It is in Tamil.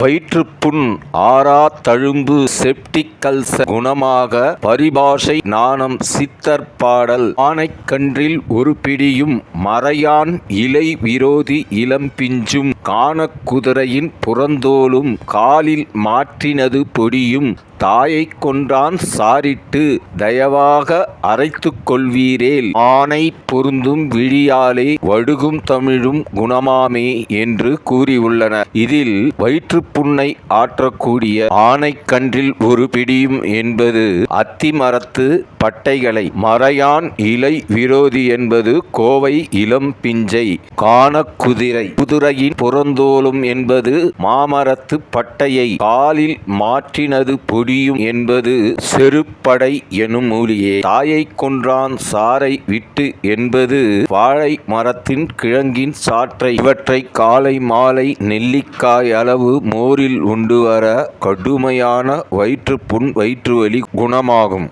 வயிற்றுப்புண் ஆறா தழும்பு செப்டிக் கல்சர் குணமாக பரிபாஷை நாணம் சித்தர் பாடல் ஆனைக்கன்றில் ஒரு பிடியும் மறையான் இலை விரோதி இளம்பிஞ்சும் கானக்குதிரையின் புறந்தோலும் காலில் மாற்றினது பொடியும் தாயைக் கொன்றான் சாரிட்டு தயவாக அரைத்துக் கொள்வீரேல் ஆனை பொருந்தும் விழியாலே வடுகும் தமிழும் குணமாமே என்று கூறியுள்ளனர் இதில் வயிற்றுப்புண்ணை ஆற்றக்கூடிய ஆனைக்கன்றில் ஒரு பிடியும் என்பது அத்திமரத்து பட்டைகளை மறையான் இலை விரோதி என்பது கோவை இளம் பிஞ்சை கானக் குதிரை குதிரையின் புறந்தோலும் என்பது மாமரத்து பட்டையை காலில் மாற்றினது பொடியும் என்பது செருப்படை எனும் மூலியே தாயைக் கொன்றான் சாரை விட்டு என்பது வாழை மரத்தின் கிழங்கின் சாற்றை. இவற்றை காலை மாலை நெல்லிக்காய் அளவு மோரில் உண்டு வர கடுமையான வயிற்றுப்புண் வயிற்றுவலி குணமாகும்.